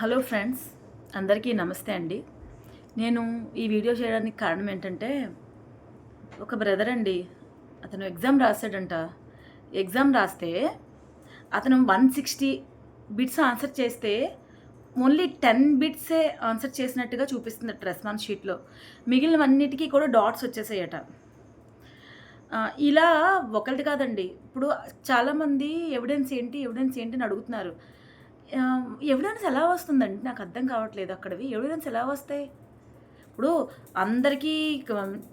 Hello friends అందరికీ నమస్తే అండి. నేను ఈ వీడియో చేయడానికి కారణం ఏంటంటే ఒక బ్రదర్ అండి అతను ఎగ్జామ్ రాశాడంట. ఎగ్జామ్ రాస్తే అతను వన్ సిక్స్టీ బిట్స్ ఆన్సర్ చేస్తే ఓన్లీ టెన్ బిట్సే ఆన్సర్ చేసినట్టుగా చూపిస్తుందట రెస్పాన్స్ షీట్లో. మిగిలినవన్నిటికీ కూడా డాట్స్ వచ్చేసాయట. ఇలా ఒకటి కాదండి. ఇప్పుడు చాలామంది ఎవిడెన్స్ ఏంటి ఎవిడెన్స్ ఏంటి అని అడుగుతున్నారు. ఎవిడెన్స్ ఎలా వస్తుందండి? నాకు అర్థం కావట్లేదు అక్కడవి. ఎవిడెన్స్ ఎలా వస్తాయి? ఇప్పుడు అందరికీ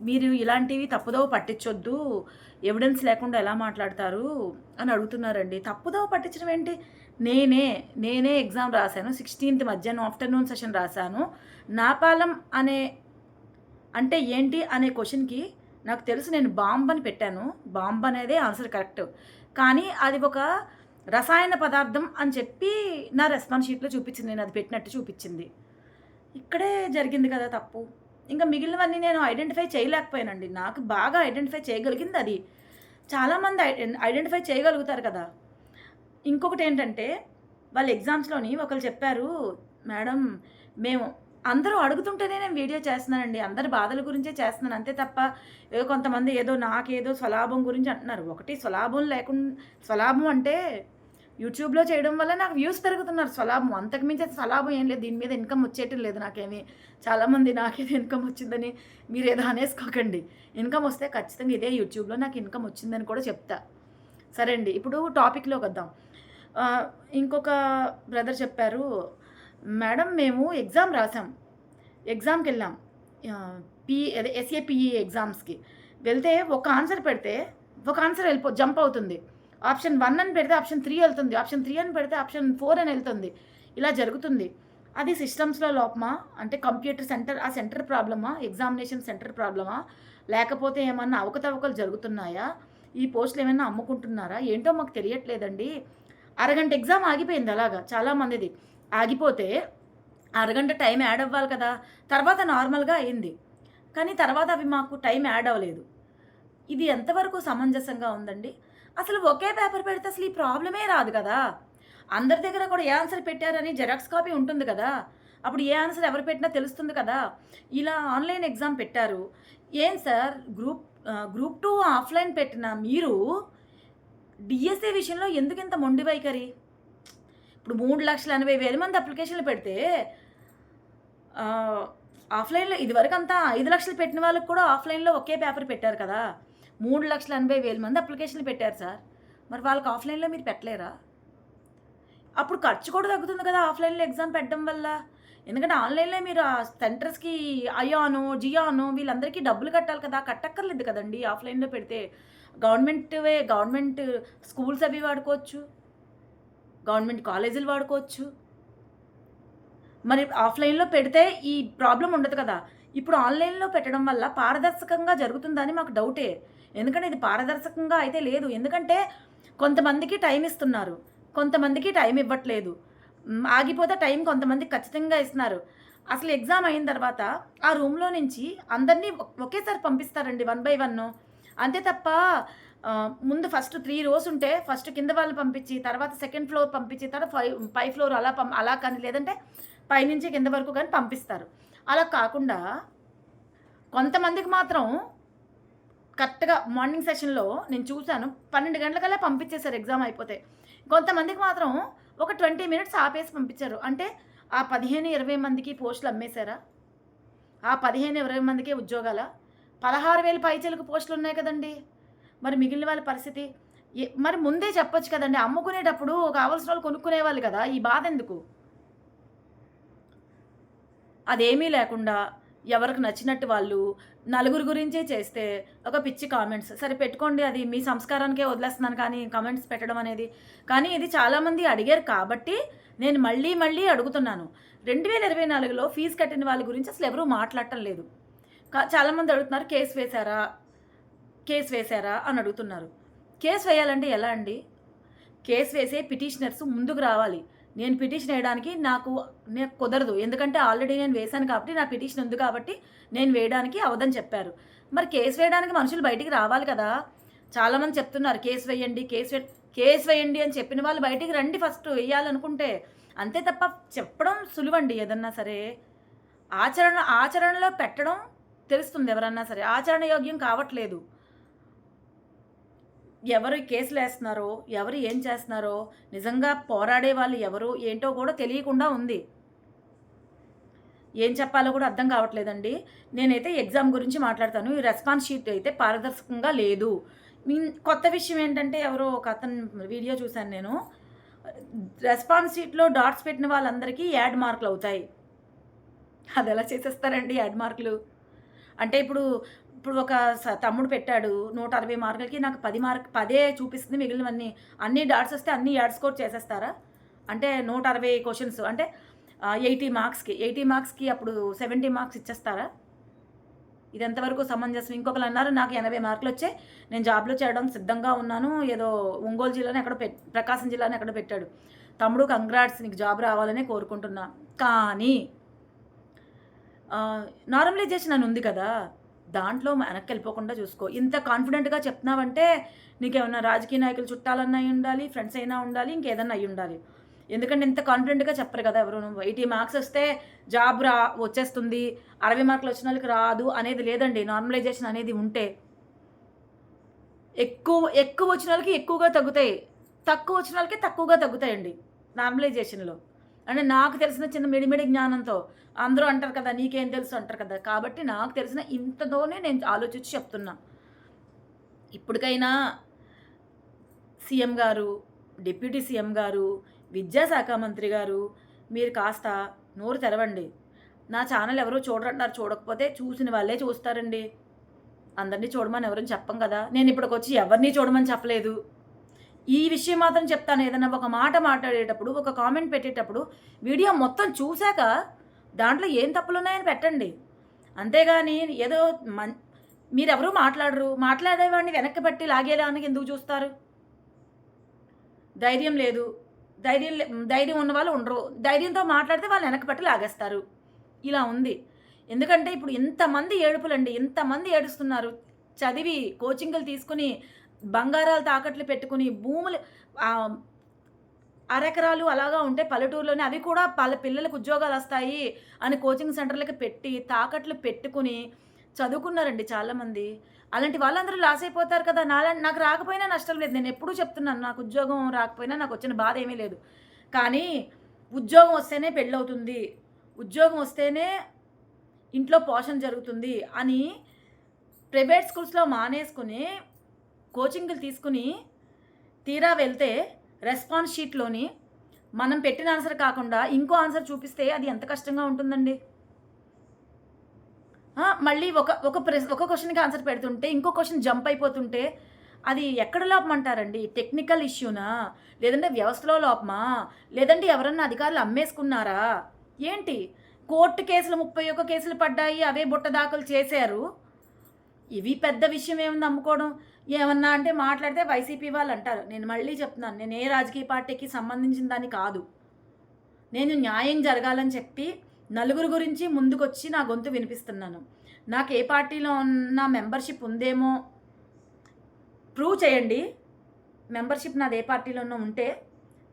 మీరు ఇలాంటివి తప్పుదోవ పట్టించొద్దు. ఎవిడెన్స్ లేకుండా ఎలా మాట్లాడతారు అని అడుగుతున్నారండి. తప్పుదోవ పట్టించడం ఏంటి? నేనే నేనే ఎగ్జామ్ రాశాను. సిక్స్టీన్త్ మధ్యాహ్నం ఆఫ్టర్నూన్ సెషన్ రాశాను. నాపాలం అనే అంటే ఏంటి అనే క్వశ్చన్కి నాకు తెలుసు నేను బాంబ్ అని పెట్టాను. బాంబ్ అనేదే ఆన్సర్ కరెక్ట్. కానీ అది ఒక రసాయన పదార్థం అని చెప్పి నా రెస్పాన్స్ షీట్లో చూపించింది నేను అది పెట్టినట్టు చూపించింది. ఇక్కడే జరిగింది కదా తప్పు. ఇంకా మిగిలినవన్నీ నేను ఐడెంటిఫై చేయలేకపోయానండి. నాకు బాగా ఐడెంటిఫై చేయగలిగింది అది. చాలామంది ఐడెంటిఫై చేయగలుగుతారు కదా. ఇంకొకటి ఏంటంటే వాళ్ళ ఎగ్జామ్స్లోని ఒకరు చెప్పారు మేడం మేము అందరూ అడుగుతుంటేనే నేను వీడియో చేస్తున్నానండి. అందరి బాధల గురించే చేస్తున్నాను. అంతే తప్ప ఏదో కొంతమంది ఏదో నాకేదో స్వలాభం గురించి అంటున్నారు. ఒకటి స్వలాభం లేకుండా స్వలాభం అంటే యూట్యూబ్లో చేయడం వల్ల నాకు వ్యూస్ పెరుగుతున్నారు. స్వలాభం అంతకు మించి స్వలాభం ఏం లేదు. దీని మీద ఇన్కమ్ వచ్చేయటం లేదు నాకేమి. చాలామంది నాకేదో ఇన్కమ్ వచ్చిందని మీరు ఏదో అనేసుకోకండి. ఇన్కమ్ వస్తే ఖచ్చితంగా ఇదే యూట్యూబ్లో నాకు ఇన్కమ్ వచ్చిందని కూడా చెప్తా. సరే అండి. ఇప్పుడు టాపిక్లోకి వద్దాం. ఇంకొక బ్రదర్ చెప్పారు మేడం మేము ఎగ్జామ్ రాసాం. ఎగ్జామ్కి వెళ్ళాం. పి అదే ఎస్ఏపిఈ ఎగ్జామ్స్కి. వెళ్తే ఒక ఆన్సర్ పెడితే ఒక ఆన్సర్ వెళ్ళిపో జంప్ అవుతుంది. ఆప్షన్ వన్ అని పెడితే ఆప్షన్ త్రీ వెళ్తుంది. ఆప్షన్ త్రీ అని పెడితే ఆప్షన్ ఫోర్ అని వెళ్తుంది. ఇలా జరుగుతుంది. అది సిస్టమ్స్లో లోపమా? అంటే కంప్యూటర్ సెంటర్ ఆ సెంటర్ ప్రాబ్లమా? ఎగ్జామినేషన్ సెంటర్ ప్రాబ్లమా? లేకపోతే ఏమన్నా అవకతవకలు జరుగుతున్నాయా? ఈ పోస్టులు ఏమైనా అమ్ముకుంటున్నారా? ఏంటో మాకు తెలియట్లేదండి. అరగంట ఎగ్జామ్ ఆగిపోయింది అలాగా చాలామందిది ఆగిపోతే అరగంట టైం యాడ్ అవ్వాలి కదా. తర్వాత నార్మల్గా అయింది. కానీ తర్వాత అవి మాకు టైం యాడ్ అవ్వలేదు. ఇది ఎంతవరకు సమంజసంగా ఉందండి? అసలు ఒకే పేపర్ పెడితే అసలు ఈ ప్రాబ్లమే రాదు కదా. అందరి దగ్గర కూడా ఏ ఆన్సర్ పెట్టారని జెరాక్స్ కాపీ ఉంటుంది కదా. అప్పుడు ఏ ఆన్సర్ ఎవరు పెట్టినా తెలుస్తుంది కదా. ఇలా ఆన్లైన్ ఎగ్జామ్ పెట్టారు. ఏం sir? Group group two offline పెట్టిన మీరు డిఎస్ఏ విషయంలో ఎందుకు ఇంత మొండి వైఖరి ఇప్పుడు మూడు లక్షల ఎనభై వేల మంది అప్లికేషన్లు పెడితే ఆఫ్లైన్లో ఇదివరకు అంతా ఐదు లక్షలు పెట్టిన వాళ్ళకి కూడా ఆఫ్లైన్లో ఒకే పేపర్ పెట్టారు కదా. మూడు లక్షల ఎనభై వేల మంది అప్లికేషన్లు పెట్టారు సార్. మరి వాళ్ళకి ఆఫ్లైన్లో మీరు పెట్టలేరా? అప్పుడు ఖర్చు కూడా తగ్గుతుంది కదా ఆఫ్లైన్లో ఎగ్జామ్ పెట్టడం వల్ల. ఎందుకంటే ఆన్లైన్లో మీరు ఆ సెంటర్స్కి అయాను జియాను వీళ్ళందరికీ డబ్బులు కట్టాలి కదా. కట్టక్కర్లేదు కదండి ఆఫ్లైన్లో పెడితే. గవర్నమెంట్వే గవర్నమెంట్ స్కూల్స్ అవి వాడుకోవచ్చు. గవర్నమెంట్ కాలేజీలు వాడుకోవచ్చు. మరి ఆఫ్లైన్లో పెడితే ఈ ప్రాబ్లం ఉండదు కదా. ఇప్పుడు ఆన్లైన్లో పెట్టడం వల్ల పారదర్శకంగా జరుగుతుందని మాకు డౌటే. ఎందుకంటే ఇది పారదర్శకంగా అయితే లేదు. ఎందుకంటే కొంతమందికి టైం ఇస్తున్నారు. కొంతమందికి టైం ఇవ్వట్లేదు. ఆగిపోతే టైం కొంతమందికి ఖచ్చితంగా ఇస్తున్నారు. అసలు ఎగ్జామ్ అయిన తర్వాత ఆ రూమ్లో నుంచి అందరినీ ఒకేసారి పంపిస్తారండి వన్ బై వన్. అంతే తప్ప ముందు ఫస్ట్ త్రీ రోస్ ఉంటే ఫస్ట్ కింద వాళ్ళు పంపించి తర్వాత సెకండ్ ఫ్లోర్ పంపించి తర్వాత ఫైవ్ పై ఫ్లోర్ అలా పం అలా కానీ లేదంటే పైనుంచి కింద వరకు కానీ పంపిస్తారు. అలా కాకుండా కొంతమందికి మాత్రం కరెక్ట్గా మార్నింగ్ సెషన్లో నేను చూశాను పన్నెండు గంటలకల్లా పంపించేశారు ఎగ్జామ్ అయిపోతే. కొంతమందికి మాత్రం ఒక ట్వంటీ మినిట్స్ ఆపేసి పంపించారు. అంటే ఆ పదిహేను ఇరవై మందికి పోస్టులు అమ్మేశారా? ఆ పదిహేను ఇరవై మందికి ఉద్యోగాల? పదహారు వేల పైచలకు పోస్టులు ఉన్నాయి కదండీ. మరి మిగిలిన వాళ్ళ పరిస్థితి? మరి ముందే చెప్పొచ్చు కదండి. అమ్ముకునేటప్పుడు కావాల్సిన వాళ్ళు కొనుక్కునేవాళ్ళు కదా. ఈ బాధ ఎందుకు? అదేమీ లేకుండా ఎవరికి నచ్చినట్టు వాళ్ళు నలుగురు గురించే చేస్తే ఒక పిచ్చి కామెంట్స్ సరే పెట్టుకోండి. అది మీ సంస్కారానికే వదిలేస్తున్నాను కానీ కామెంట్స్ పెట్టడం అనేది. కానీ ఇది చాలామంది అడిగారు కాబట్టి నేను మళ్ళీ మళ్ళీ అడుగుతున్నాను. రెండు వేల ఇరవై నాలుగులో ఫీజు కట్టిన వాళ్ళ గురించి అసలు ఎవరూ మాట్లాడటం లేదు. కా- చాలామంది అడుగుతున్నారు కేసు వేశారా? కేసు వేశారా అని అడుగుతున్నారు. కేసు వేయాలంటే ఎలా అండి? కేసు వేసే పిటిషనర్స్ ముందుకు రావాలి. నేను పిటిషన్ వేయడానికి నాకు నేను కుదరదు. ఎందుకంటే ఆల్రెడీ నేను వేశాను కాబట్టి నా పిటిషన్ ఉంది కాబట్టి నేను వేయడానికి అవదని చెప్పారు. మరి కేసు వేయడానికి మనుషులు బయటికి రావాలి కదా. చాలామంది చెప్తున్నారు కేసు వేయండి కేసు వే కేసు వేయండి అని చెప్పిన వాళ్ళు బయటికి రండి ఫస్ట్ వేయాలనుకుంటే. అంతే తప్ప చెప్పడం సులువండి ఏదన్నా సరే. ఆచరణ ఆచరణలో పెట్టడం తెలుస్తుంది ఎవరన్నా సరే. ఆచరణ యోగ్యం కావట్లేదు. ఎవరు కేసులు వేస్తున్నారో ఎవరు ఏం చేస్తున్నారో నిజంగా పోరాడే వాళ్ళు ఎవరు ఏంటో కూడా తెలియకుండా ఉంది. ఏం చెప్పాలో కూడా అర్థం కావట్లేదండి. నేనైతే ఎగ్జామ్ గురించి మాట్లాడతాను. ఈ రెస్పాన్స్ షీట్ అయితే పారదర్శకంగా లేదు. మీన్ కొత్త విషయం ఏంటంటే ఎవరో ఒక అతను వీడియో చూశాను నేను. రెస్పాన్స్ షీట్లో డాట్స్ పెట్టిన వాళ్ళందరికీ యాడ్ మార్కులు అవుతాయి. అది ఎలా చేసేస్తారండి యాడ్ మార్కులు? అంటే ఇప్పుడు ఇప్పుడు ఒక స- తమ్ముడు పెట్టాడు నూట అరవై మార్కులకి నాకు పది మార్క్ పదే చూపిస్తుంది మిగిలినవన్నీ. అన్ని డాట్స్ వస్తే అన్ని యాడ్ స్కోర్ చేసేస్తారా? అంటే నూట అరవై క్వశ్చన్స్ అంటే ఎయిటీ మార్క్స్కి. ఎయిటీ మార్క్స్కి అప్పుడు సెవెంటీ మార్క్స్ ఇచ్చేస్తారా? ఇది ఎంతవరకు సమంజసం? ఇంకొకరు అన్నారు నాకు ఎనభై మార్కులు వచ్చాయి. నేను జాబ్లో చేయడానికి సిద్ధంగా ఉన్నాను. ఏదో ఒంగోలు జిల్లాని ఎక్కడ పెట్ ప్రకాశం జిల్లాని ఎక్కడ పెట్టాడు. తమ్ముడు కంగ్రాట్స్ నీకు జాబ్ రావాలనే కోరుకుంటున్నా. కానీ నార్మలైజేషన్ అని ఉంది కదా. దాంట్లో వెనక్కి వెళ్ళిపోకుండా చూసుకో. ఇంత కాన్ఫిడెంట్గా చెప్తున్నావంటే నీకేమన్నా రాజకీయ నాయకులు చుట్టాలన్నా అయి ఉండాలి ఫ్రెండ్స్ అయినా ఉండాలి ఇంకేదన్నా అయి ఉండాలి. ఎందుకంటే ఇంత కాన్ఫిడెంట్గా చెప్పరు కదా ఎవరు. ఎయిటీ మార్క్స్ వస్తే జాబ్ రా వచ్చేస్తుంది. అరవై మార్కులు వచ్చిన వాళ్ళకి రాదు అనేది లేదండి. నార్మలైజేషన్ అనేది ఉంటే. ఎక్కువ ఎక్కువ వచ్చిన వాళ్ళకి ఎక్కువగా తగ్గుతాయి. తక్కువ వచ్చిన వాళ్ళకి తక్కువగా తగ్గుతాయండి. నార్మలైజేషన్లో అంటే నాకు తెలిసిన చిన్న మిడిమిడి జ్ఞానంతో అందరూ అంటారు కదా నీకేం తెలుసు అంటారు కదా. కాబట్టి నాకు తెలిసిన ఇంతతోనే నేను ఆలోచించి చెప్తున్నా. ఇప్పటికైనా సీఎం గారు డిప్యూటీ సీఎం గారు విద్యాశాఖ మంత్రి గారు మీరు కాస్త నోరు తెరవండి. నా ఛానల్ ఎవరు చూడరంటారు చూడకపోతే చూసిన వాళ్ళే చూస్తారండి. అందరినీ చూడమని ఎవరని చెప్పం కదా. నేను ఇప్పటికి వచ్చి ఎవరిని చూడమని చెప్పలేదు. ఈ విషయం మాత్రం చెప్తాను. ఏదైనా ఒక మాట మాట్లాడేటప్పుడు ఒక కామెంట్ పెట్టేటప్పుడు వీడియో మొత్తం చూశాక దాంట్లో ఏం తప్పులు ఉన్నాయని పెట్టండి. అంతేగాని ఏదో మన్ మీరెవరూ మాట్లాడరు. మాట్లాడేవాడిని వెనక్కి పట్టి లాగేదానికి ఎందుకు చూస్తారు? ధైర్యం లేదు. ధైర్యం ధైర్యం ఉన్న వాళ్ళు ఉండరు. ధైర్యంతో మాట్లాడితే వాళ్ళు వెనక్కి పట్టి లాగేస్తారు. ఇలా ఉంది. ఎందుకంటే ఇప్పుడు ఇంతమంది ఏడుపులండి. ఇంతమంది ఏడుస్తున్నారు. చదివి కోచింగ్లు తీసుకుని బంగారాలు తాకట్లు పెట్టుకుని భూములు అరెకరాలు అలాగా ఉంటే పల్లెటూరులోనే అవి కూడా పల్లె పిల్లలకు ఉద్యోగాలు వస్తాయి అని కోచింగ్ సెంటర్లకు పెట్టి తాకట్లు పెట్టుకుని చదువుకున్నారండి చాలామంది. అలాంటి వాళ్ళందరూ లాస్ అయిపోతారు కదా. నా నాకు రాకపోయినా నష్టం లేదు. నేను ఎప్పుడూ చెప్తున్నాను నాకు ఉద్యోగం రాకపోయినా నాకు వచ్చిన బాధ ఏమీ లేదు. కానీ ఉద్యోగం వస్తేనే పెళ్ళవుతుంది. ఉద్యోగం వస్తేనే ఇంట్లో పోషణ జరుగుతుంది అని ప్రైవేట్ స్కూల్స్లో మానేసుకుని కోచింగ్లు తీసుకుని తీరా వెళ్తే రెస్పాన్స్ షీట్లోని మనం పెట్టిన ఆన్సర్ కాకుండా ఇంకో ఆన్సర్ చూపిస్తే అది ఎంత కష్టంగా ఉంటుందండి? మళ్ళీ ఒక ఒక ప్రెస్ ఒక క్వశ్చన్కి ఆన్సర్ పెడుతుంటే ఇంకో క్వశ్చన్ జంప్ అయిపోతుంటే అది ఎక్కడ లోపమంటారండి? టెక్నికల్ ఇష్యూనా? లేదంటే వ్యవస్థలో లోపమా? లేదంటే ఎవరన్నా అధికారులు అమ్మేసుకున్నారా? ఏంటి? కోర్టు కేసులు ముప్పై ఒక్క కేసులు పడ్డాయి అవే బుట్ట దాఖలు చేశారు. ఇవి పెద్ద విషయం ఏముంది అమ్ముకోవడం ఏమన్నా అంటే మాట్లాడితే వైసీపీ వాళ్ళు అంటారు. నేను మళ్ళీ చెప్తున్నాను. నేను ఏ రాజకీయ పార్టీకి సంబంధించిన దాన్ని కాదు. నేను న్యాయం జరగాలని చెప్పి నలుగురు గురించి ముందుకొచ్చి నా గొంతు వినిపిస్తున్నాను. నాకు ఏ పార్టీలో ఉన్న మెంబర్షిప్ ఉందేమో ప్రూవ్ చేయండి. మెంబర్షిప్ నాది ఏ పార్టీలోనో ఉంటే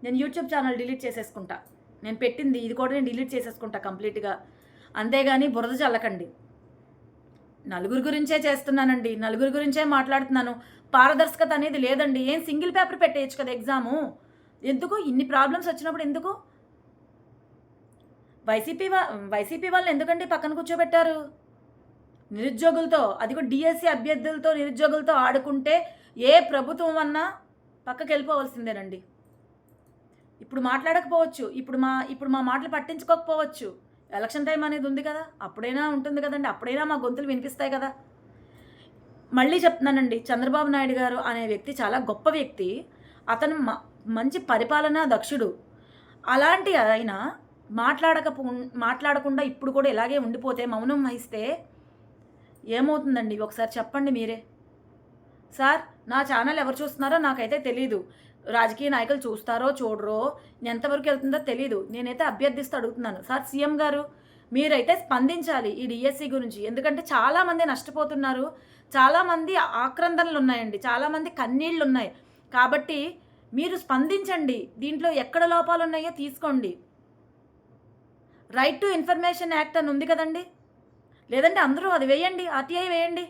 నేను యూట్యూబ్ ఛానల్ డిలీట్ చేసేసుకుంటా. నేను పెట్టింది ఇది కూడా నేను డిలీట్ చేసేసుకుంటా కంప్లీట్గా. అంతేగాని బురద చల్లకండి. నలుగురు గురించే చేస్తున్నానండి నలుగురు గురించే మాట్లాడుతున్నాను. పారదర్శకత అనేది లేదండి. ఏం సింగిల్ పేపర్ పెట్టేయచ్చు కదా ఎగ్జాము? ఎందుకు? ఇన్ని ప్రాబ్లమ్స్ వచ్చినప్పుడు ఎందుకు? వైసీపీ వా వైసీపీ వాళ్ళు ఎందుకండి పక్కన కూర్చోబెట్టారు? నిరుద్యోగులతో అది కూడా డిఎస్సి అభ్యర్థులతో నిరుద్యోగులతో ఆడుకుంటే ఏ ప్రభుత్వం అన్నా పక్కకి వెళ్ళిపోవలసిందేనండి. ఇప్పుడు మాట్లాడకపోవచ్చు. ఇప్పుడు మా ఇప్పుడు మా మాటలు పట్టించుకోకపోవచ్చు. ఎలక్షన్ టైం అనేది ఉంది కదా అప్పుడైనా ఉంటుంది కదండి అప్పుడైనా మా గొంతులు వినిపిస్తాయి కదా. మళ్ళీ చెప్తున్నానండి చంద్రబాబు నాయుడు గారు అనే వ్యక్తి చాలా గొప్ప వ్యక్తి. అతను మ- మంచి పరిపాలనా దక్షుడు. అలాంటి ఆయన మాట్లాడకపో మాట్లాడకుండా ఇప్పుడు కూడా ఇలాగే ఉండిపోతే మౌనం వహిస్తే ఏమవుతుందండి? ఒకసారి చెప్పండి మీరే. సార్ నా ఛానల్ ఎవరు చూస్తున్నారో నాకైతే తెలీదు. రాజకీయ నాయకులు చూస్తారో చూడరో ఎంతవరకు వెళ్తుందో తెలీదు. నేనైతే అభ్యర్థిస్తూ అడుగుతున్నాను. సార్ సీఎం గారు మీరైతే స్పందించాలి ఈ డిఎస్సి గురించి. ఎందుకంటే చాలామంది నష్టపోతున్నారు. చాలామంది ఆక్రందనలు ఉన్నాయండి. చాలామంది కన్నీళ్ళు ఉన్నాయి. కాబట్టి మీరు స్పందించండి. దీంట్లో ఎక్కడ లోపాలు ఉన్నాయో తీసుకోండి. రైట్ టు ఇన్ఫర్మేషన్ యాక్ట్ అని ఉంది కదండి. లేదంటే అందరూ అది వేయండి. ఆర్టీఐ వేయండి.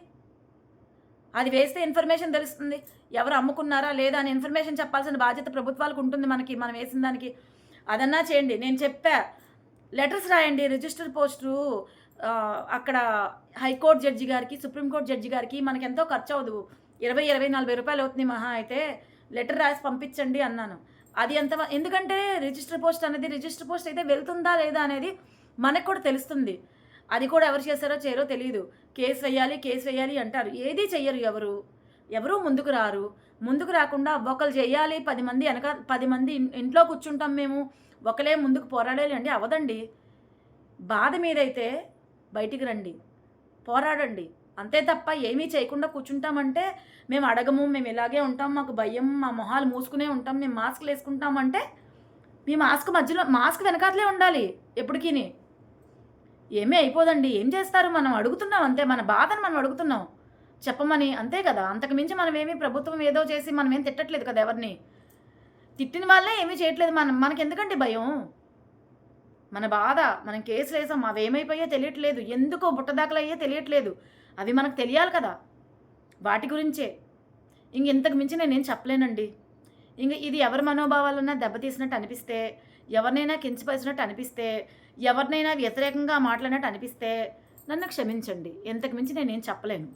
అది వేస్తే ఇన్ఫర్మేషన్ తెలుస్తుంది. ఎవరు అమ్ముకున్నారా లేదా అని ఇన్ఫర్మేషన్ చెప్పాల్సిన బాధ్యత ప్రభుత్వాలకు ఉంటుంది మనకి మనం వేసిన దానికి. అదన్నా చేయండి. నేను చెప్పా లెటర్స్ రాయండి. రిజిస్టర్ పోస్టు అక్కడ హైకోర్టు జడ్జి గారికి సుప్రీంకోర్టు జడ్జి గారికి మనకి ఎంతో ఖర్చు అవ్వదు. ఇరవై ఇరవై నలభై రూపాయలు అవుతుంది మహా అయితే లెటర్ రాసి పంపించండి అన్నాను. అది ఎంత ఎందుకంటే రిజిస్టర్ పోస్ట్ అనేది రిజిస్టర్ పోస్ట్ అయితే వెళ్తుందా లేదా అనేది మనకు కూడా తెలుస్తుంది. అది కూడా ఎవరు చేశారో చేయరో తెలియదు కేసు వేయాలి కేసు వేయాలి అంటారు. ఏది చెయ్యరు ఎవరు? ఎవరు ముందుకు రారు. ముందుకు రాకుండా ఒకరు చేయాలి పది మంది వెనక పది మంది ఇంట్లో కూర్చుంటాం మేము. ఒకలే ముందుకు పోరాడాలి అండి అవదండి. బాధ మీదైతే బయటికి రండి. పోరాడండి. అంతే తప్ప ఏమీ చేయకుండా కూర్చుంటామంటే మేము అడగము మేము ఇలాగే ఉంటాం మాకు భయం మా మొహాలు మూసుకునే ఉంటాం మేము మాస్క్లు వేసుకుంటామంటే మీ మాస్క్ మధ్యలో మాస్క్ వెనకాతలే ఉండాలి ఎప్పటికీ ఏమీ అయిపోదండి ఏం చేస్తారు? మనం అడుగుతున్నాం అంతే మన బాధను మనం అడుగుతున్నాం. చెప్పమని అంతే కదా అంతకు మించి మనం ఏమీ ప్రభుత్వం ఏదో చేసి మనం ఏం తిట్టట్లేదు కదా ఎవరిని? తిట్టిన వాళ్ళే ఏమీ చేయట్లేదు మనం మనకి ఎందుకండి భయం? మన బాధ మనం కేసులు వేసాం అవి ఏమైపోయో తెలియట్లేదు ఎందుకో బుట్టదాకలు అయ్యో తెలియట్లేదు. అవి మనకు తెలియాలి కదా వాటి గురించే. ఇంక ఇంతకు మించి నేనేం చెప్పలేనండి. ఇంక ఇది ఎవరి మనోభావాలన్నా దెబ్బతీసినట్టు అనిపిస్తే ఎవరినైనా కించపరిచినట్టు అనిపిస్తే ఎవరినైనా వ్యతిరేకంగా మాట్లాడినట్టు అనిపిస్తే నన్ను క్షమించండి. ఇంతకు మించి నేనేం చెప్పలేను.